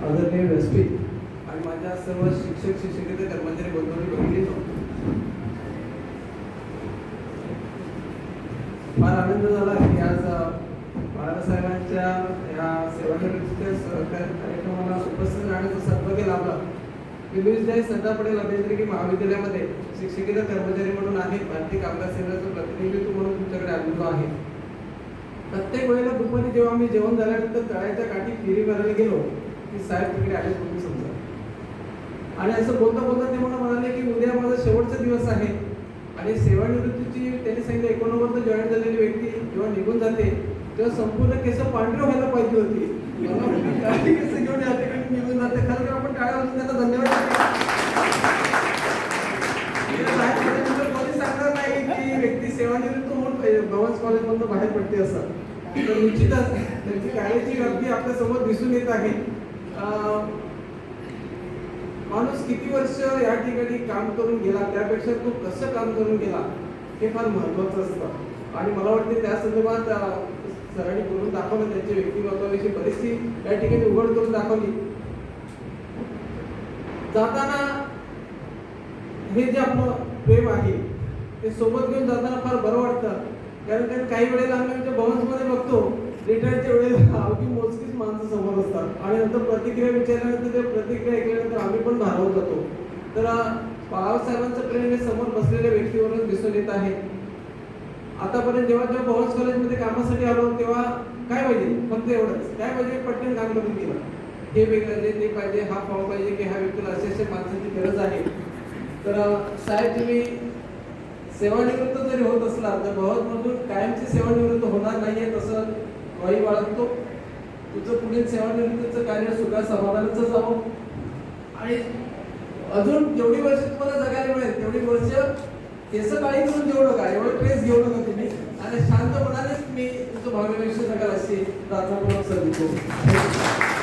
आदरणीय व्यासपीठ आणि माझ्या सर्व शिक्षक शिक्षकेतर कर्मचारी बंधूंनी बघितली फार आनंद झाला की आज बाळासाहेबांच्या या सेवानिवृत्तीच्या सहकार कार्यक्रमाला उपस्थित राहण्याचा सद्भाग्य लाभला. विलुईस जय सरदार पटेल अभियांत्रिकी महाविद्यालयामध्ये शिक्षकेतर कर्मचारी म्हणून आहे. भारतीय कामगार सेनेचं प्रतिनिधित्व म्हणून तुमच्याकडे आलेलो आहे. प्रत्येक वेळेला दुपारी जेव्हा आम्ही जेवण झाल्यानंतर तळ्याच्या काठी फिरी मारायला गेलो की साहेब तिकडे आले तुम्ही समजा. आणि असं बोलता बोलता ते मला म्हणाले की उद्या माझा शेवटचा दिवस आहे. आणि सेवानिवृत्तीची त्यांनी सांगितलं एकोणनव्वद जॉईन झालेली व्यक्ती जेव्हा निघून जाते तेव्हा संपूर्ण केस पांढरे व्हायला पाहिजे होती. केस घेऊन या ठिकाणी निघून जाते. खरं तर आपण टाळ्या होतो त्याचा धन्यवाद कोणी सांगणार नाही की व्यक्ती सेवानिवृत्त होऊन गव्हर्स कॉलेजमधून बाहेर पडते असं. तर निश्चितच त्यांची काळाची गर्दी आपल्यासमोर दिसून येत आहे. माणूस किती वर्ष या ठिकाणी काम करून गेला त्यापेक्षा तो कसं काम करून गेला हे फार महत्वाचं असतं. आणि मला वाटते त्या संदर्भात सरांनी बोलून दाखवलं त्यांच्या व्यक्तिमत्वाविषयी बरीचशी या ठिकाणी उघड करून दाखवली. जाताना हे जे आपलं प्रेम आहे ते सोबत घेऊन जाताना फार बरं वाटतं. कारण कारण काही वेळेला आम्ही आमच्या भवन्समध्ये बघतो वेळेस वेळेला मोजकीच माणसं समोर असतात. आणि नंतर प्रतिक्रिया विचारल्यानंतर ते प्रतिक्रिया ऐकल्यानंतर आम्ही पण भारावून जातो. तर अं, बाळासाहेबांचं प्रेम हे समोर बसलेल्या व्यक्तीवरून दिसून येत आहे. आतापर्यंत जेव्हा जेव्हा भवन्स कॉलेजमध्ये कामासाठी आलो तेव्हा काय पाहिजे? फक्त एवढंच. काय पाहिजे? पटकन काम करून दिलं हे वेगळं ते पाहिजे. हा फॉर्म पाहिजे की ह्या व्यक्तीला अशा अशा माणसाची गरज आहे. तर साहेब तुम्ही सेवानिवृत्त जरी होत असला तर मधून कायमची सेवानिवृत्त होणार नाहीये तसं वाई बाळगतो तुझं पुढील सेवानिवृत्तीचं कार्य सुखा समाधानाचं जावं. आणि अजून जेवढी वर्ष तुम्हाला जगायला मिळेल तेवढी वर्ष केस काळी करून घेऊ नका. एवढं प्रेस घेऊ नका तुम्ही. आणि शांत मनानेच मी तुमचं भाग्यवेश नका अशी प्रार्थना करून सर